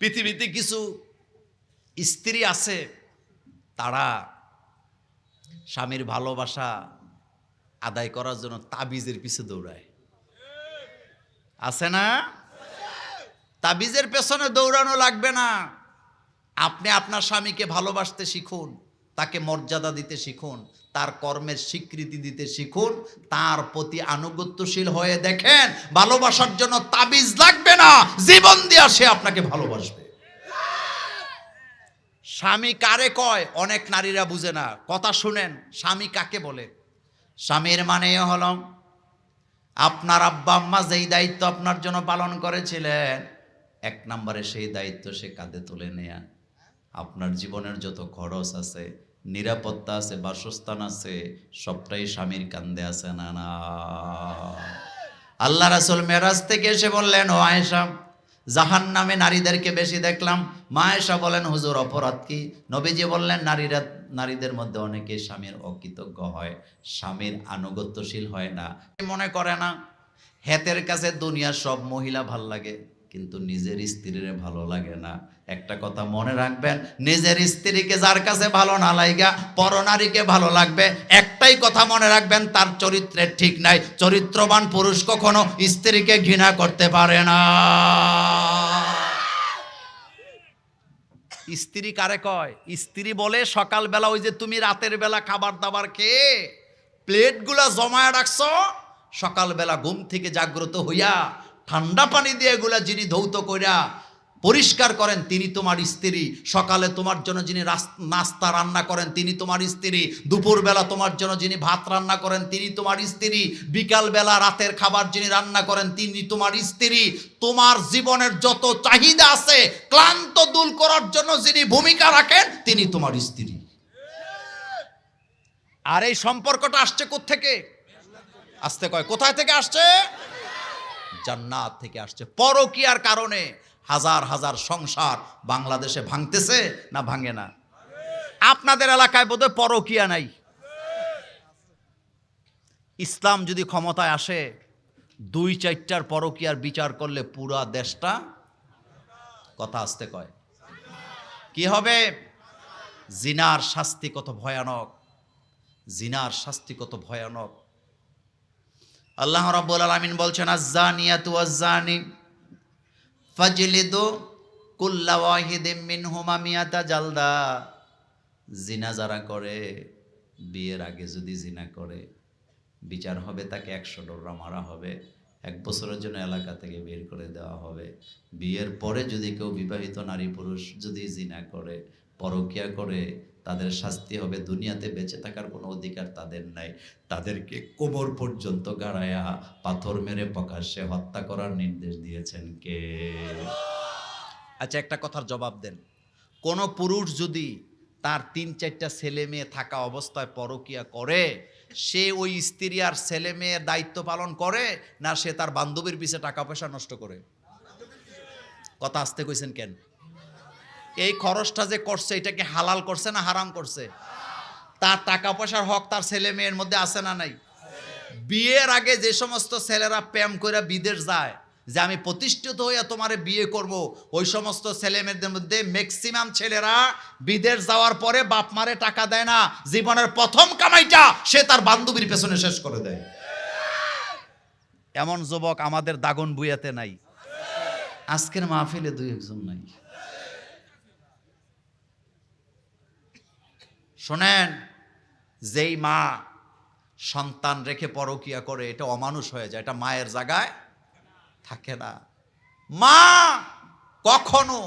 পৃথিবীতে কিছু স্ত্রী আছে, তারা স্বামীর ভালোবাসা আদায় করার জন্য তাবিজের পিছে দৌড়ায়। আছে না? তাবিজের পেছনে দৌড়ানো লাগবে না। আপনি আপনার স্বামীকে ভালোবাসতে শিখুন, তাকে মর্যাদা দিতে শিখুন। তার কর্মের স্বীকৃতি দিতে শিখুন, তার প্রতি আনুগত্যশীল হয়ে দেখেন, ভালোবাসার জন্য তাবিজ লাগবে না, জীবন দিয়া সে আপনাকে ভালোবাসবে। স্বামী কারে কয়? অনেক নারীরা বুঝে না। কথা শুনেন, স্বামী কাকে বলে? স্বামীর মানে হল, আপনার আব্বা আম্মা যেই দায়িত্ব আপনার জন্য পালন করেছিলেন, এক নম্বরে সেই দায়িত্ব সে কাঁধে তুলে নেয়া। আপনার জীবনের যত খরচ আছে নিরাপত্তা আছে, বাসস্থান আছে, সবটাই স্বামীর কান্দে আছে, না না। আল্লাহ রাসুল মেরাজ থেকে এসে বললেন, ও আয়েশা জাহান নামে নারীদেরকে বেশি দেখলাম। মা আয়েশা বলেন, হুজুর, অপরাধ কি? নবীজি বললেন, নারীরা, নারীদের মধ্যে অনেকে স্বামীর অকৃতজ্ঞ হয়, স্বামীর আনুগত্যশীল হয় না। মনে করে না, হেতের কাছে দুনিয়ার সব মহিলা ভালো লাগে। কিন্তু নিজের স্ত্রীর ভালো লাগে না। একটা কথা মনে রাখবেন, নিজের স্ত্রীকে যার কাছে ভালো না লাইগা পরনারীকে ভালো লাগবে, একটাই কথা মনে রাখবেন, তার চরিত্রের ঠিক নাই। চরিত্রবান পুরুষ কখনো স্ত্রীকে ঘৃণা করতে পারে না। স্ত্রী কারে কয়? স্ত্রী বলে, সকালবেলা ওই যে তুমি রাতের বেলা খাবার দাবার খেয়ে প্লেটগুলা জমায় রাখছো, সকালবেলা ঘুম থেকে জাগ্রত হইয়া ঠান্ডা পানি দিয়ে এগুলা যিনি ধৌত কইরা পরিষ্কার করেন, তিনি তোমার স্ত্রী। সকালে তোমার জন্য যিনি নাস্তা রান্না করেন, তিনি তোমার স্ত্রী। দুপুরবেলা তোমার জন্য যিনি ভাত রান্না করেন, তিনি তোমার স্ত্রী। বিকালবেলা রাতের খাবার যিনি রান্না করেন, তিনি তোমার স্ত্রী। তোমার জীবনের যত চাহিদা আছে, ক্লান্ত দূর করার জন্য যিনি ভূমিকা রাখেন, তিনি তোমার স্ত্রী। আর এই সম্পর্কটা আসছে থেকে আসতে কয়, কোথায় থেকে আসছে? জান্নাত থেকে আসছে। পরকিয়ার কারণে হাজার হাজার সংসার বাংলাদেশে ভাঙতেছে না ভাঙে না? আপনাদের এলাকায় বোধহয় পরকিয়া নাই। ইসলাম যদি ক্ষমতায় আসে, দুই চারটার পরকিয়ার বিচার করলে পুরা দেশটা কথা আসতে কয়। কি হবে? জিনার শাস্তি কত ভয়ানক। জিনার শাস্তি কত ভয়ানক। আল্লাহ রাব্বুল আলামিন বলছেন, আজ-জানিয়াতু ওয়াজ-জানি, ফাজলিদু কুল্লা ওয়াহিদিম মিনহুমা মিয়াতা জালদা। জিনা যারা করে, বিয়ের আগে যদি জিনা করে, বিচার হবে তাকে একশো ডোরা মারা হবে, এক বছরের জন্য এলাকা থেকে বের করে দেওয়া হবে। বিয়ের পরে যদি কেউ বিবাহিত নারী পুরুষ যদি জিনা করে, পরকিয়া করে তাদের শাস্তি হবে। দুনিয়াতে বেঁচে থাকার কোনো অধিকার তাদের নাই। তাদেরকে কোমর পর্যন্ত গাড়ায়া পাথর মেরে প্রকাশ্যে হত্যা করার নির্দেশ দিয়েছেন কে? আচ্ছা একটা কথার জবাব দেন। কোন পুরুষ যদি তার তিন চারটা ছেলে মেয়ে থাকা অবস্থায় পরকিয়া করে, সে ওই স্ত্রী আর ছেলে মেয়ের দায়িত্ব পালন করে না সে তার বান্ধবীর পিছে টাকা পয়সা নষ্ট করে? কথা আসতে কইছেন কেন? এই খরচটা যে করছে এটাকে হালাল করছে না হারাম করছে? তার টাকা পয়সার হক তার ছেলে মেয়ের মধ্যে আছে না নাই? বিয়ের আগে যে সমস্ত ছেলেরা প্রেম করে বিদেশ যায়, যে আমি প্রতিষ্ঠিত হইয়া তোমারে বিয়ে করব, ওই সমস্ত ছেলে মেয়েদের মধ্যে ম্যাক্সিমাম ছেলেরা বিদেশ যাওয়ার পরে বাপ মারে টাকা দেয় না, জীবনের প্রথম কামাইটা সে তার বান্ধবীর পেছনে শেষ করে দেয়। এমন যুবক আমাদের দাগন বুয়াতে নাই। আজকের মাহফিলে দুই একজন নাই। শোনেন, যেই মা সন্তান রেখে পরকিয়া করে, এটা অমানুষ হয়ে যায়, এটা মায়ের জায়গায় থাকে না। মা কখনো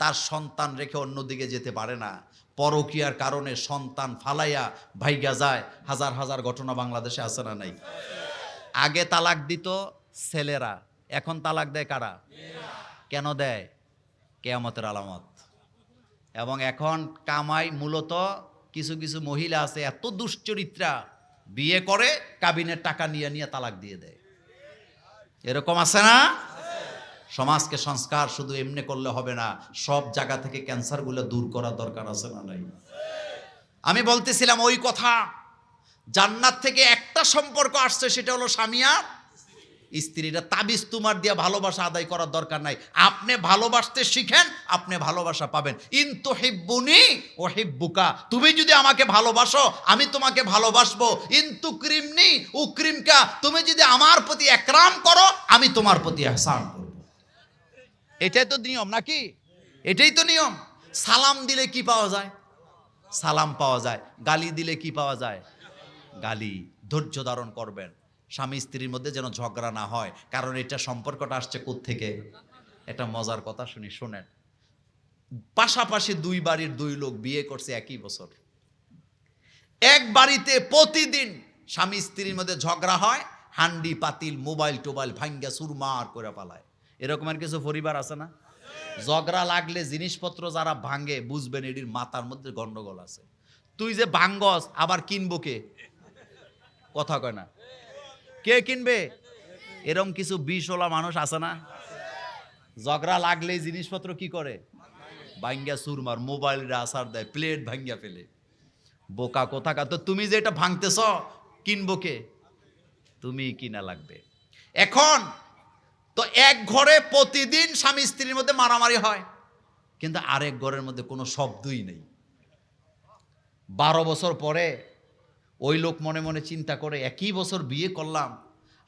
তার সন্তান রেখে অন্যদিকে যেতে পারে না। পরকিয়ার কারণে সন্তান ফালাইয়া ভাইগা যায়। হাজার হাজার ঘটনা বাংলাদেশে আছে না নাই? আগে তালাক দিত ছেলেরা, এখন তালাক দেয় কারা? কেন দেয়? কেয়ামতের আলামত। এবং এখন কামাই মূলত কিছু কিছু মহিলা আছে, এত দুশ্চরিত্রা, বিয়ে করে, কাবিনের টাকা নিয়ে নিয়ে তালাক দিয়ে দেয়। এরকম আছে না? সমাজকে সংস্কার শুধু এমনি করলে হবে না, সব জায়গা থেকে ক্যান্সারগুলো দূর করার দরকার আছে না নাই? আমি বলতেছিলাম ওই কথা, জান্নাত থেকে একটা সম্পর্ক আসছে, সেটা হলো স্বামী আর স্ত্রীরা তাবিজ তোমার দিয়ে ভালোবাসা আদায় করার দরকার নাই। আপনি ভালোবাসতে শিখেন, আপনি ভালোবাসা পাবেন। ইন্তু হিব্বুনি ও হিব্বুকা তুমি যদি আমাকে ভালোবাসো, আমি তোমাকে ভালোবাসবো। ইন্তু ক্রিমনি উক্রিমকা। তুমি যদি আমার প্রতি একরাম করো, আমি তোমার প্রতি এহসান করব। এটাই তো নিয়ম নাকি? এটাই তো নিয়ম। সালাম দিলে কি পাওয়া যায়? সালাম পাওয়া যায়। গালি দিলে কি পাওয়া যায়? গালি। ধৈর্য ধারণ করবেন। স্বামী স্ত্রীর মধ্যে যেন ঝগড়া না হয়। কারণ এটা সম্পর্কটা আসছে থেকে এটা মজার কথা শুনি, শোনেন। পাশাপাশি দুই বাড়ির দুই লোক বিয়ে করছে একই বছর। এক বাড়িতে প্রতিদিন স্বামী স্ত্রীর মধ্যে ঝগড়া হয়, হান্ডি, পাতিল, মোবাইল, টোবাইল ভাঙ্গা সুরমার করে পালায়। এরকম আর কিছু পরিবার আছে না? ঝগড়া লাগলে জিনিসপত্র যারা ভাঙ্গে বুঝবেন এটির মাথার মধ্যে গন্ডগোল আছে। তুই যে ভাঙ্গস, আবার কিনবো কে? কথা কয় না। কে কিনবে? এরম কিছু বিষওয়ালা মানুষ আছে না? ঝগড়া লাগলেই জিনিসপত্র কি করে? ভাঙ্গা সুরমার মোবাইলটা আসার দেয়, প্লেট ভাঙ্গা ফেলে। বোকা কোথাকা তো তুমি যে এটা ভাঙতেছ, কিনবো কে? তুমি কিনা লাগবে। এখন তো এক ঘরে প্রতিদিন স্বামী স্ত্রীর মধ্যে মারামারি হয়, কিন্তু আরেক ঘরের মধ্যে কোনো শব্দই নেই। বারো বছর পরে ওই লোক মনে মনে চিন্তা করে, একই বছর বিয়ে করলাম,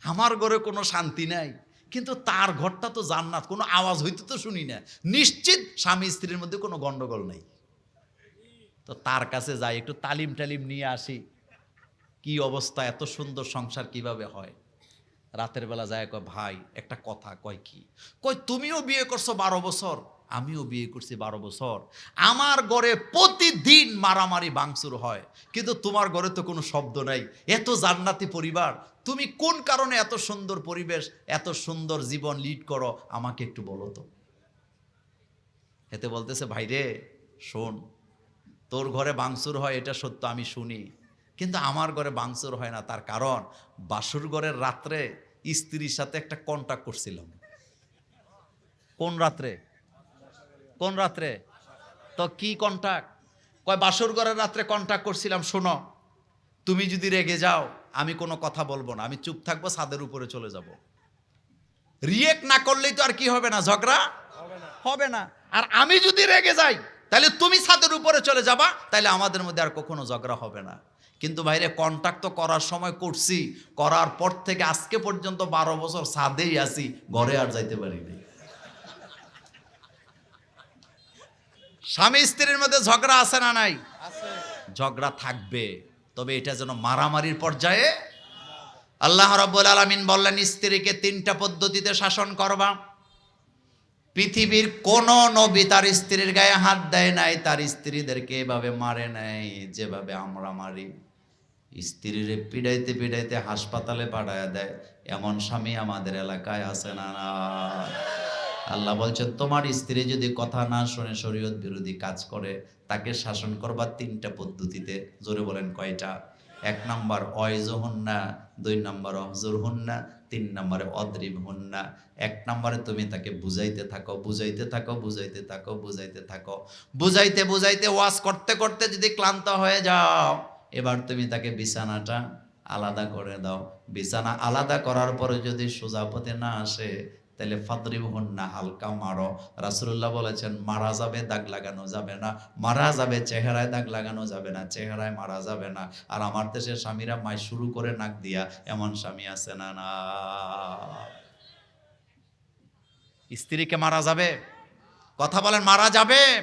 আমার ঘরে কোনো শান্তি নাই, কিন্তু তার ঘরটা তো জান্নাত, কোনো আওয়াজ হইতে তো শুনি না। নিশ্চিত স্বামী স্ত্রীর মধ্যে কোনো গন্ডগোল নেই। তো তার কাছে যাই, একটু তালিম টালিম নিয়ে আসি, কি অবস্থা, এত সুন্দর সংসার কীভাবে হয়? রাতের বেলা যায়, কয়, ভাই, একটা কথা, কয় কি? কয়, তুমিও বিয়ে করছ বারো বছর আমিও বিয়ে করছি বারো বছর। আমার ঘরে প্রতিদিন মারামারি বাংসুর হয়। কিন্তু তোমার ঘরে তো কোনো শব্দ নাই। এত জান্নাতি পরিবার। তুমি কোন কারণে এত সুন্দর পরিবেশ, এত সুন্দর জীবন লিড করো? আমাকে একটু বলো তো। এতে বলতেছে ভাইরে শোন, তোর ঘরে বাংসুর হয়, এটা সত্য, আমি শুনি। কিন্তু আমার ঘরে বাংসুর হয় না। তার কারণ, বাসুর ঘরের রাত্রে স্ত্রীর সাথে একটা কন্ট্যাক্ট করছিলাম। কোন রাত্রে? কোন রাত্রে? তো কি কন্ট্যাক্ট কয় বাসুর ঘরের রাত্রে কন্ট্যাক্ট করছিলাম শোনো তুমি যদি রেগে যাও আমি কোনো কথা বলব না আমি চুপ থাকব ছাদের উপরে চলে যাব। রিয়েক্ট না করলেই তো আর কি হবে না ঝগড়া? হবে না। আর আমি যদি রেগে যাই তাহলে তুমি ছাদের উপরে চলে যাবা তাহলে আমাদের মধ্যে আর কখনো ঝগড়া হবে না। কিন্তু ভাইরে কন্ট্যাক্ট তো করার সময় করছি করার পর থেকে আজকে পর্যন্ত বারো বছর ছাদেই আছি ঘরে আর যাইতে পারিনি। স্বামী স্ত্রীর মধ্যে ঝগড়া আছে না নাই? ঝগড়া থাকবে তবে এটা যেন মারামারির পর্যায়ে। আল্লাহ রাব্বুল আলামিন বললেন স্ত্রীকে তিনটা পদ্ধতিতে শাসন করবা। পৃথিবীর কোন নবী তার স্ত্রীর গায়ে হাত দেয় নাই তার স্ত্রীদেরকে এভাবে মারে নাই যেভাবে আমরা মারি। স্ত্রীর পিড়াইতে পিড়াইতে হাসপাতালে পাঠায় দেয় এমন স্বামী আমাদের এলাকায় আছে না না আল্লাহ বলছেন তোমার স্ত্রী যদি কথা না শুনে শরীয়ত বিরোধী কাজ করে, তাকে শাসন করবার তিনটা পদ্ধতিতে, জোরে বলেন কয়টা? এক নম্বর অয়জ হন্না, দুই নম্বর অহজুর হন্না, তিন নম্বরে অদ্রিব হন্না। এক নম্বরে তুমি তাকে বুঝাইতে থাকো বুঝাইতে থাকো বুঝাইতে থাকো বুঝাইতে থাকো। বুঝাইতে বুঝাইতে, ওয়াজ করতে করতে যদি ক্লান্ত হয়ে যাও, এবার তুমি তাকে বিছানাটা আলাদা করে দাও। বিছানা আলাদা করার পরে যদি সোজা পথে না আসে তাহলে ফাদরিব না হালকা মারো। রাসুল্লাহ বলেছেন, মারা যাবে, দাগ লাগানো যাবে না। মারা যাবে, চেহারায় দাগ লাগানো যাবে না, চেহারায় মারা যাবে না। আর আমার দেশের স্বামীরা মাই শুরু করে নাক দিয়া, এমন স্বামী আছে না না। স্ত্রীকে মারা যাবে? কথা বলেন, মারা যাবে?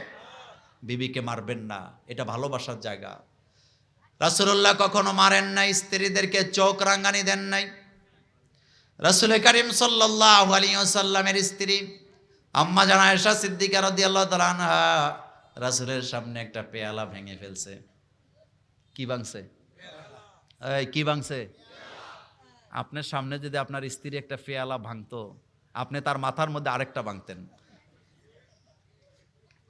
বিবিকে মারবেন না। এটা ভালোবাসার জায়গা। রাসুল্লাহ কখনো মারেন নাই, স্ত্রীদেরকে চোখ রাঙ্গানি দেন নাই। রাসুল করিম সাল্লাহ স্ত্রী আম্মা জানা এসা সিদ্দিকা রদি আল্লাহ তালানহা রাসুলের সামনে একটা পেয়ালা ভেঙে ফেলছে। কি এই, কি ভাঙছে? আপনার সামনে যদি আপনার স্ত্রী একটা পেয়ালা ভাঙতো, আপনি তার মাথার মধ্যে আরেকটা ভাঙতেন।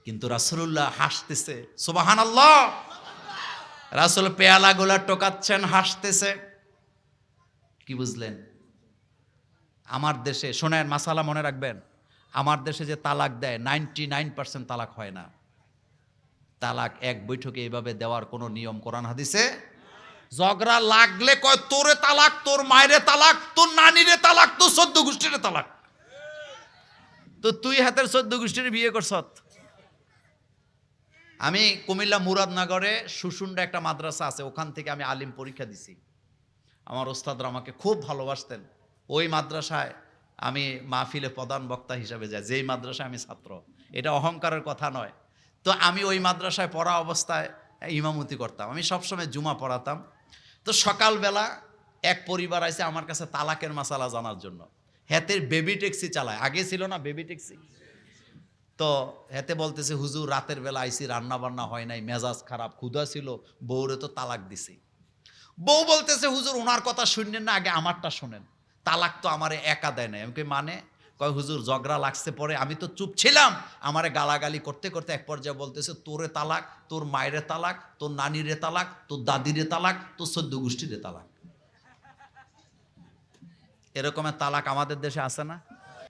কিন্তু রাসুল্লাহ হাসতেছে সুবাহান আল্লাহ রাসুল পেয়ালা গুলা টোকাচ্ছেন, হাসতেছে। কি বুঝলেন? আমার দেশে শোনেন মাসালা মনে রাখবেন, আমার দেশে যে তালাক দেয় নাইনটি নাইন পার্সেন্ট তালাক হয় না। তালাক এক বৈঠকে এভাবে দেওয়ার কোনো নিয়ম কোরআন হাদিসে? ঝগড়া লাগলে কয়, তোরে তালাক, তোর মায়েরে তালাক, তোর নানিরে তালাক, তোর সদ্য গোষ্ঠীরে তালাক। তো তুই হাতের সদ্য গোষ্ঠীর বিয়ে করছত আমি কুমিল্লা মুরাদনগরে সুসুন্ডা একটা মাদ্রাসা আছে, ওখান থেকে আমি আলিম পরীক্ষা দিছি। আমার ওস্তাদরা আমাকে খুব ভালোবাসতেন। ওই মাদ্রাসায় আমি মাহফিলে প্রধান বক্তা হিসাবে যাই, যেই মাদ্রাসায় আমি ছাত্র। এটা অহংকারের কথা নয়। তো আমি ওই মাদ্রাসায় পড়া অবস্থায় ইমামতি করতাম। আমি সবসময় জুমা পড়াতাম। তো সকালবেলা এক পরিবার আছে আমার কাছে তালাকের মাসালা জানার জন্য। হেতের বেবি ট্যাক্সি চালায়। আগে ছিল না বেবি ট্যাক্সি? তো হেতে বলতেছে, হুজুর, রাতের বেলা আইসি রান্না বান্না হয় নাই, মেজাজ খারাপ, ক্ষুধা ছিল, বউরে তো তালাক দিছি। বউ বলতেছে, হুজুর ওনার কথা শুনলেন না, আগে আমারটা শোনেন। তালাক তো আমারে একা দেয় না আমি মানে? কয়, হুজুর, ঝগড়া লাগছে পরে আমি তো চুপ ছিলাম। আমারে গালাগালি করতে করতে এক পর্যায়ে বলতেছে, তোরে তালাক, তোর মায়েরে তালাক, তোর নানিরে তালাক, তোর দাদিরে তালাক, তোর সদ্য গোষ্ঠীরে তালাক। এরকমের তালাক আমাদের দেশে আছে না?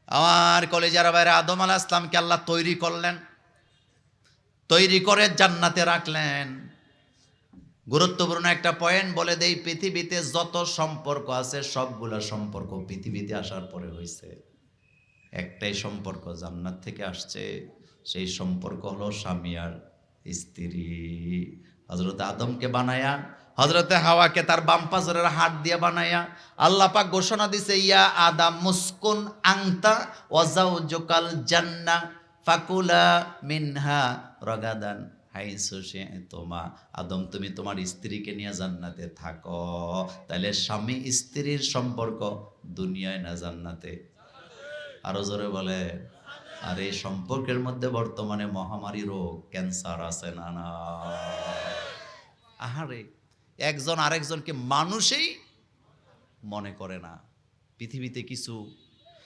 আমার কলেজের বাইরে আদম আলাহ ইসলামকে আল্লাহ তৈরি করলেন। তৈরি করে জান্নাতে রাখলেন। গুরুত্বপূর্ণ একটা পয়েন্ট বলে দেই, পৃথিবীতে যত সম্পর্ক আছে, সবগুলো সম্পর্ক পৃথিবীতে আসার পরে হয়েছে একটাই সম্পর্ক জান্নাত থেকে আসছে, সেই সম্পর্ক হলো স্বামী আর স্ত্রী। হজরত আদমকে বানায়া হজরতে হাওয়াকে তার বাম পাজরের হাত দিয়ে বানায়া, আল্লাহ পাক ঘোষণা দিছে, ইয়া আদাম মুসকুন আংতা ওয়াজাউজুকাল জান্না ফাকুলা মিনহা রগাদান। হাইসু তোমা, আদম, তুমি তোমার স্ত্রীকে নিয়ে জান্নাতে থাকো। তাহলে স্বামী স্ত্রীর সম্পর্ক দুনিয়ায় না জান্নাতে? আরও জোরে বলে। আর এই সম্পর্কের মধ্যে বর্তমানে মহামারী রোগ, ক্যান্সার আছে না না? আহারে, একজন আরেকজনকে মানুষেই মনে করে না। পৃথিবীতে কিছু